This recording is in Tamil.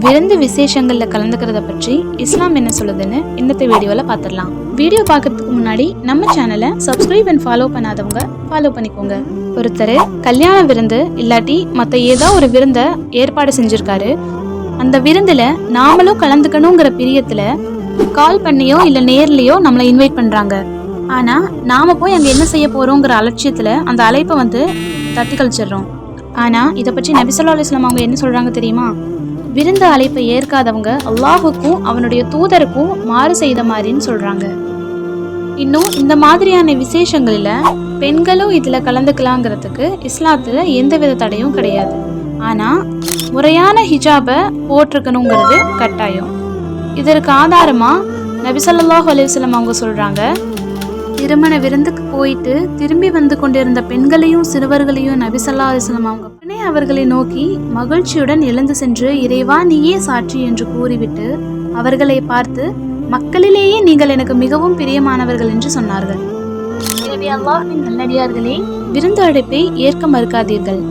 விருந்து விசேஷங்களில் கலந்துக்கிறத பற்றி இஸ்லாம் என்ன சொல்லுதுன்னு இன்னத்த வீடியோவில் பார்த்துடலாம் வீடியோ பார்க்கறதுக்கு முன்னாடி நம்ம சேனலை சப்ஸ்கிரைப் அண்ட் ஃபாலோ பண்ணாதவங்க ஃபாலோ பண்ணிக்கோங்க. ஒருத்தர் கல்யாண விருந்து இல்லாட்டி மற்ற ஏதோ ஒரு விருந்தை ஏற்பாடு செஞ்சுருக்காரு. அந்த விருந்தில் நாமளும் கலந்துக்கணுங்கிற பிரியத்தில் கால் பண்ணியோ இல்லை நேர்லேயோ நம்மளை இன்வைட் பண்ணுறாங்க ஆனால் நாம் போய் அங்கே என்ன செய்ய போகிறோங்கிற அலட்சியத்தில் அந்த அழைப்பை வந்து தட்டி கழிச்சிடுறோம் ஆனால் இதை பற்றி நபிசல்லா அலுவலாம் அவங்க என்ன சொல்கிறாங்க தெரியுமா? விருந்து அழைப்பை ஏற்காதவங்க அல்லாஹுக்கும் அவனுடைய தூதருக்கும் மாறு செய்த மாதிரின்னு சொல்றாங்க. இன்னும் இந்த மாதிரியான விசேஷங்களில் பெண்களும் இதில் கலந்துக்கலாங்கிறதுக்கு இஸ்லாத்தில் எந்தவித தடையும் கிடையாது. ஆனால் முறையான ஹிஜாபை போட்டிருக்கணுங்கிறது கட்டாயம். இதற்கு ஆதாரமாக நபிசல்லாஹ் அலையுஸ்லம் அவங்க சொல்கிறாங்க திருமண விருந்துக்கு போயிட்டு திரும்பி வந்து கொண்டிருந்த பெண்களையும் சிறுவர்களையும் நபிசல்லா அலிஸ்லாம் அவங்க உடனே அவர்களை நோக்கி மகிழ்ச்சியுடன் எழுந்து சென்று இறைவா நீயே சாட்சி என்று கூறிவிட்டு அவர்களை பார்த்து மக்களிலேயே நீங்கள் எனக்கு மிகவும் பிரியமானவர்கள் என்று சொன்னார்கள். எனவே நல்லடியார்களே விருந்து அழைப்பை ஏற்க மறுக்காதீர்கள்.